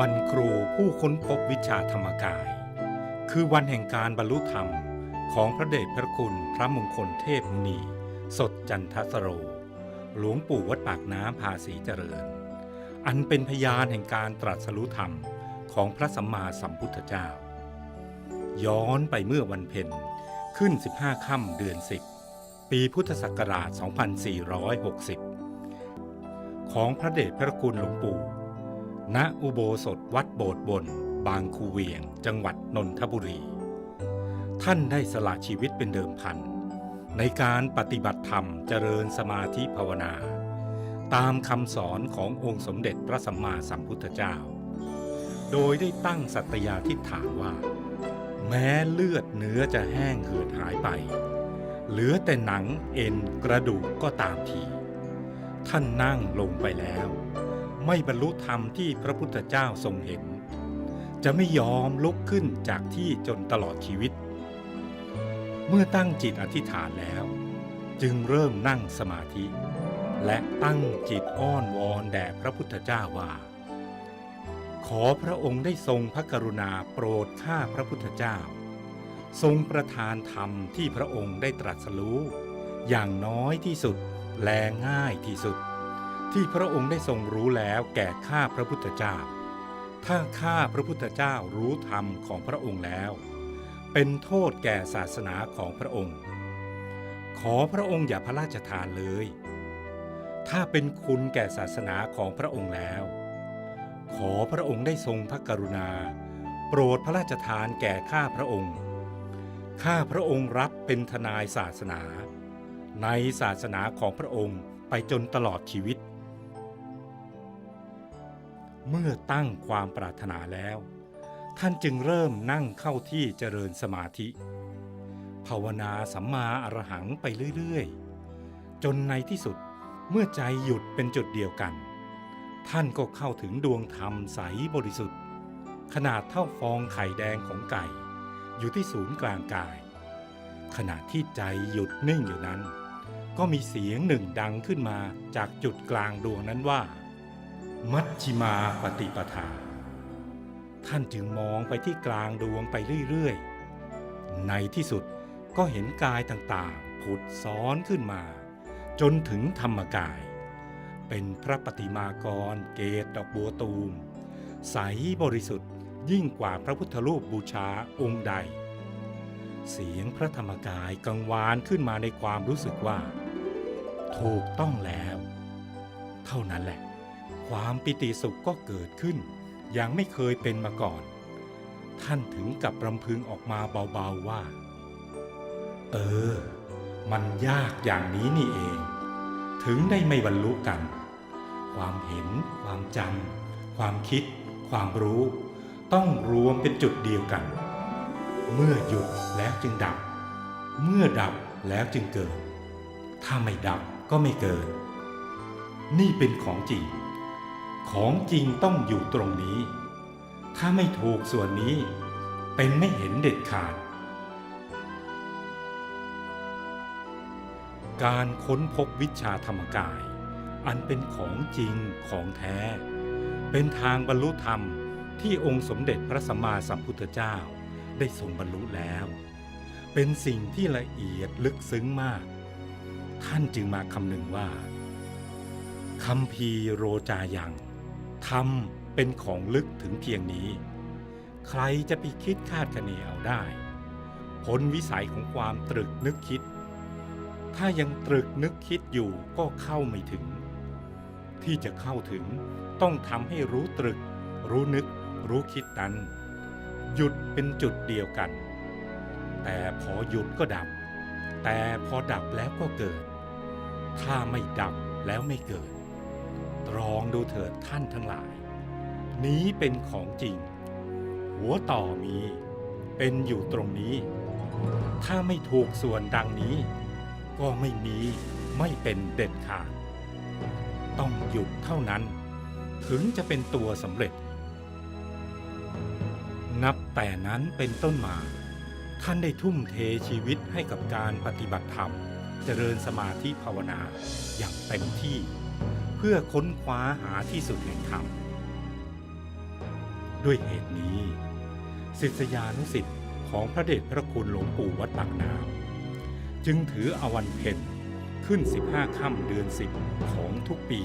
วันครูผู้ค้นพบวิชาธรรมกาย คือวันแห่งการบรรลุธรรมของพระเดชพระคุณพระมงคลเทพมุนี สดจันทสโร หลวงปู่วัดปากน้ำภาษีเจริญ อันเป็นพยานแห่งการตรัสรู้ธรรมของพระสัมมาสัมพุทธเจ้า ย้อนไปเมื่อวันเพ็ญขึ้น 15 ค่ำเดือน 10 ปีพุทธศักราช 2460 ของพระเดชพระคุณหลวงปู่ ณอุโบสถวัดโบสถ์บน บางคูเวียง จังหวัดนนทบุรี ท่านได้สละชีวิตเป็นเดิมพัน ในการปฏิบัติธรรมเจริญสมาธิภาวนา ตามคำสอนขององค์สมเด็จพระสัมมาสัมพุทธเจ้า โดยได้ตั้งสัตยาธิฐานว่า แม้เลือดเนื้อจะแห้งเหือดหายไป เหลือแต่หนังเอ็นกระดูกก็ตามที ท่านนั่งลงไปแล้ว ไม่บรรลุธรรมที่พระพุทธเจ้าทรงเห็น จะไม่ยอมลุกขึ้นจากที่จนตลอดชีวิต เมื่อตั้งจิตอธิษฐานแล้ว จึงเริ่มนั่งสมาธิ และตั้งจิตอ้อนวอนแด่พระพุทธเจ้าว่า ขอพระองค์ได้ทรงพระกรุณาโปรดข้าพระพุทธเจ้า ทรงประทานธรรมที่พระองค์ได้ตรัสรู้ อย่างน้อยที่สุดแลง่ายที่สุด ที่พระองค์ได้ทรงรู้แล้วแก่ข้าพระพุทธเจ้า ถ้าข้าพระพุทธเจ้ารู้ธรรมของพระองค์แล้ว เป็นโทษแก่ศาสนาของพระองค์ ขอพระองค์อย่าพระราชทานเลย ถ้าเป็นคุณแก่ศาสนาของพระองค์แล้ว ขอพระองค์ได้ทรงพระกรุณา โปรดพระราชทานแก่ข้าพระองค์ ข้าพระองค์รับเป็นทนายศาสนา ในศาสนาของพระองค์ไปจนตลอดชีวิต เมื่อตั้งความปรารถนาแล้ว ท่านจึงเริ่มนั่งเข้าที่เจริญสมาธิ ภาวนาสัมมาอรหังไปเรื่อยๆ จนในที่สุดเมื่อใจหยุดเป็นจุดเดียวกัน ท่านก็เข้าถึงดวงธรรมใสบริสุทธิ์ ขนาดเท่าฟองไข่แดงของไก่ อยู่ที่ศูนย์กลางกาย ขณะที่ใจหยุดนิ่งอยู่นั้น ก็มีเสียงหนึ่งดังขึ้นมาจากจุดกลางดวงนั้นว่า มัชชิมาปฏิปทา ท่านจึงมองไปที่กลางดวงไปเรื่อยๆ ในที่สุดก็เห็นกายต่างๆ ผุดซ้อนขึ้นมา จนถึงธรรมกาย เป็นพระปฏิมากรเกตดอกบัวตูม ใสบริสุทธิ์ยิ่งกว่าพระพุทธรูปบูชาองค์ใด เสียงพระธรรมกายกังวานขึ้นมาในความรู้สึกว่า ถูกต้องแล้ว เท่านั้นแหละ ความปิติสุขก็เกิดขึ้น อย่างไม่เคยเป็นมาก่อน ท่านถึงกับรำพึงออกมาเบาๆว่า เออ มันยากอย่างนี้นี่เอง ถึงได้ไม่บรรลุกัน ความเห็น ความจำความคิด ความรู้ ต้องรวมเป็นจุดเดียวกัน เมื่อหยุดแล้วจึงดับ เมื่อดับแล้วจึงเกิด ถ้าไม่ดับก็ไม่เกิด นี่เป็นของจริง ของจริงต้องอยู่ตรงนี้ ถ้าไม่ถูกส่วนนี้ เป็นไม่เห็นเด็ดขาด การค้นพบวิชาธรรมกาย อันเป็นของจริงของแท้ เป็นทางบรรลุธรรมที่องค์สมเด็จพระสัมมาสัมพุทธเจ้าได้ทรงบรรลุแล้ว เป็นสิ่งที่ละเอียดลึกซึ้งมาก ท่านจึงมาคำนึงว่าคำพีโรจายัง ธรรมเป็นของลึกถึงเพียงนี้ ใครจะไปคิดคาดคะเนเอาได้พ้นวิสัยของความตรึกนึกคิด ถ้ายังตรึกนึกคิดอยู่ก็เข้าไม่ถึง ที่จะเข้าถึงต้องทำให้รู้ตรึก รู้นึก รู้คิดนั้น หยุดเป็นจุดเดียวกัน แต่พอหยุดก็ดับ แต่พอดับแล้วก็เกิด ถ้าไม่ดับแล้วไม่เกิด ตรองดูเถิดท่านทั้งหลาย นี้เป็นของจริง หัวต่อมี เป็นอยู่ตรงนี้ ถ้าไม่ถูกส่วนดังนี้ ก็ไม่มีไม่เป็นเด็ดขาด ต้องหยุดเท่านั้น ถึงจะเป็นตัวสำเร็จ นับแต่นั้นเป็นต้นมา ท่านได้ทุ่มเทชีวิตให้กับการปฏิบัติธรรม เจริญสมาธิภาวนาอย่างเต็มที่ พื่อค้นคว้าหาที่สุดแห่งธรรม ด้วยเหตุนี้ศิษยานุสิษย์ของพระเดชพระคุณหลวงปู่วัดปากน้ำจึงถืออวันเพ็ญขึ้น 15 ค่ำเดือน 10 ของทุกปี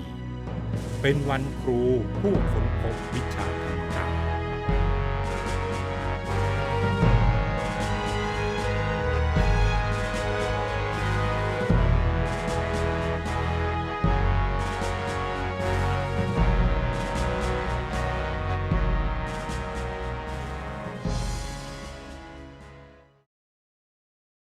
เป็นวันครูผู้ค้นพบวิชา